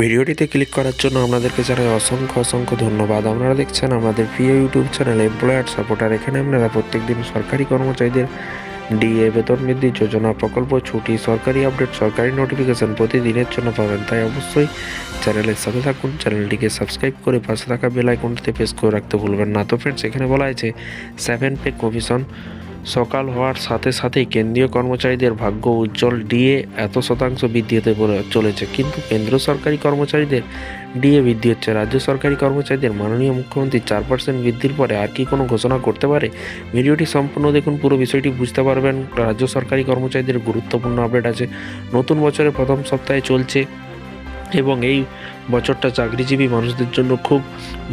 ভিডিওটিতে ক্লিক করার জন্য আপনাদেরকে জানাই অসংখ্য অসংখ্য ধন্যবাদ। আপনারা দেখছেন আমাদের প্রিয় ইউটিউব চ্যানেল এমপ্লয়ার সাপোর্টার এখানে আপনারা প্রত্যেকদিন সরকারি কর্মচারীদের ডিএ, বেতন বৃদ্ধি, যোজনা, প্রকল্প, ছুটি, সরকারি আপডেট, সরকারি নোটিফিকেশন প্রতিদিনের জন্য পাবেন। তাই অবশ্যই চ্যানেলের সাথে থাকুন, চ্যানেলটিকে সাবস্ক্রাইব করে পাশে থাকা বেল আইকনটিতে প্রেস করে রাখতে ভুলবেন না। তো ফ্রেন্ডস এখানে বলা হয়েছে সেভেন পে কমিশন সকাল হওয়ার সাথে সাথেই কেন্দ্রীয় কর্মচারীদের ভাগ্য উজ্জ্বল। ডিএ এত শতাংশ বৃদ্ধি হতে চলেছে। কিন্তু কেন্দ্র সরকারি কর্মচারীদের ডিএ বৃদ্ধি হচ্ছে। রাজ্য সরকারি কর্মচারীদের মাননীয় মুখ্যমন্ত্রী চার পার্সেন্ট বৃদ্ধির পরে আর কি কোনো ঘোষণা করতে পারে? ভিডিওটি সম্পূর্ণ দেখুন, পুরো বিষয়টি বুঝতে পারবেন। রাজ্য সরকারি কর্মচারীদের গুরুত্বপূর্ণ আপডেট আছে। নতুন বছরের প্রথম সপ্তাহে চলছে এবং এই বছরটা চাকরিজীবী মানুষদের জন্য খুব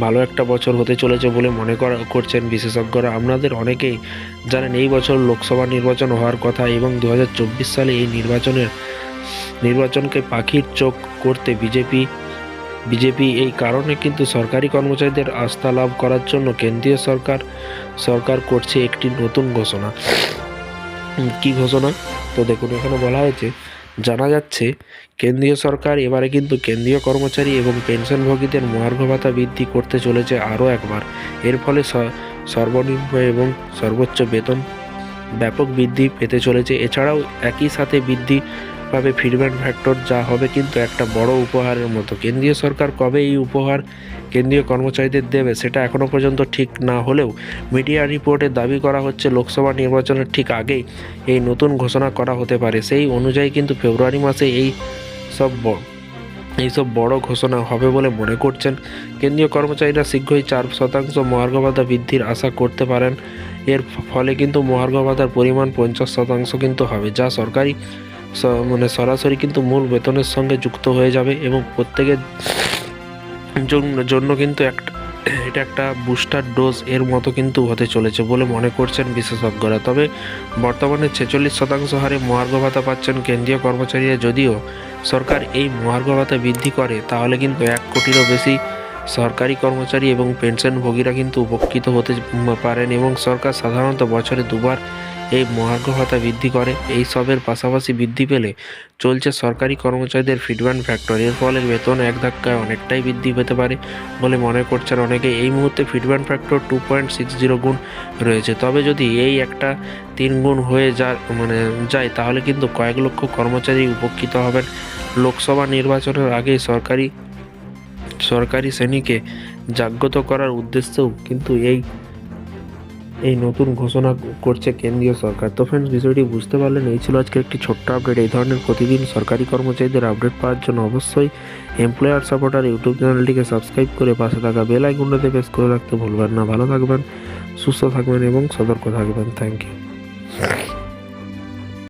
ভালো একটা বছর হতে চলেছে বলে মনে করা, করছেন বিশেষজ্ঞরা। আপনাদের অনেকেই জানেন এই বছর লোকসভা নির্বাচন হওয়ার কথা এবং দু হাজার চব্বিশ সালে এই নির্বাচনের, নির্বাচনকে পাখির চোখ করতে বিজেপি বিজেপি এই কারণে কিন্তু সরকারি কর্মচারীদের আস্থা লাভ করার জন্য কেন্দ্রীয় সরকার সরকার করছে একটি নতুন ঘোষণা। কি ঘোষণা? তো দেখুন, এখানে বলা হয়েছে জানা যাচ্ছে, কেন্দ্রীয় সরকার এবারে কিন্তু কেন্দ্রীয় কর্মচারী এবং পেনশনভোগীদের মহার্ঘ ভাতা বৃদ্ধি করতে চলেছে আরও একবার। এর ফলে সর্বনিম্ন এবং সর্বোচ্চ বেতন ব্যাপক বৃদ্ধি পেতে চলেছে। এছাড়াও একই সাথে বৃদ্ধি পাবে ফিডব্যাক ফ্যাক্টর যা হবে কিন্তু একটা বড় উপহারের মতো। কেন্দ্রীয় সরকার কবে এই উপহার কেন্দ্রীয় কর্মচারীদের দেবে সেটা এখনও পর্যন্ত ঠিক না হলেও মিডিয়া রিপোর্টে দাবি করা হচ্ছে লোকসভা নির্বাচনের ঠিক আগেই এই নতুন ঘোষণা করা হতে পারে। সেই অনুযায়ী কিন্তু ফেব্রুয়ারি মাসে এই সব এইসব বড় ঘোষণা হবে বলে মনে করছেন। কেন্দ্রীয় কর্মচারীরা শীঘ্রই চার শতাংশ মহার্ঘ ভাতা বৃদ্ধির আশা করতে পারেন। এর ফলে কিন্তু মহার্ঘ ভাতার পরিমাণ পঞ্চাশ শতাংশ কিন্তু হবে, যা সরকারি মানে সরাসরি কিন্তু মূল বেতনের সঙ্গে যুক্ত হয়ে যাবে এবং প্রত্যেকের জন্য কিন্তু একটা এটা একটা বুস্টার ডোজ এর মতো কিন্তু হতে চলেছে বলে মনে করছেন বিশেষজ্ঞরা। তবে বর্তমানে ছেচল্লিশ শতাংশ হারে মহার্ঘ ভাতা পাচ্ছেন কেন্দ্রীয় কর্মচারীরা। যদিও সরকার এই মহার্ঘ ভাতা বৃদ্ধি করে, তাহলে কিন্তু এক কোটিরও বেশি সরকারি কর্মচারী এবং পেনশনভোগীরা কিন্তু উপকৃত হতে পারেন এবং সরকার সাধারণত বছরে দুবার এই মহার্ঘ ভাতা বৃদ্ধি করে। এই সবের পাশাপাশি বৃদ্ধি পেলে চলছে সরকারি কর্মচারীদের ফিডব্যান্ড ফ্যাক্টর। এর ফলে বেতন এক ধাক্কায় অনেকটাই বৃদ্ধি পেতে পারে বলে মনে করছেন অনেকে। এই মুহূর্তে feedback factor two point six zero গুণ রয়েছে। তবে যদি এই একটা তিন গুণ হয়ে যা মানে যায়, তাহলে কিন্তু কয়েক লক্ষ কর্মচারী উপকৃত হবেন। লোকসভা নির্বাচনের আগে সরকারি সরকারি শ্রেণীকে জাগ্রত করার উদ্দেশ্যেও কিন্তু এই এই নতুন ঘোষণা করছে কেন্দ্রীয় সরকার। তো ফ্রেন্ডস বিষয়টি বুঝতে পারলেন, এই ছিল আজকে একটি ছোট্ট আপডেট এই ধরনের প্রতিদিন সরকারি কর্মচারীদের আপডেট পাওয়ার জন্য অবশ্যই এমপ্লয়ার সাপোর্টার ইউটিউব চ্যানেলটিকে সাবস্ক্রাইব করে পাশে থাকা বেল আইকনটাতে প্রেস করে রাখতে ভুলবেন না। ভালো থাকবেন, সুস্থ থাকবেন এবং সতর্ক থাকবেন। Thank you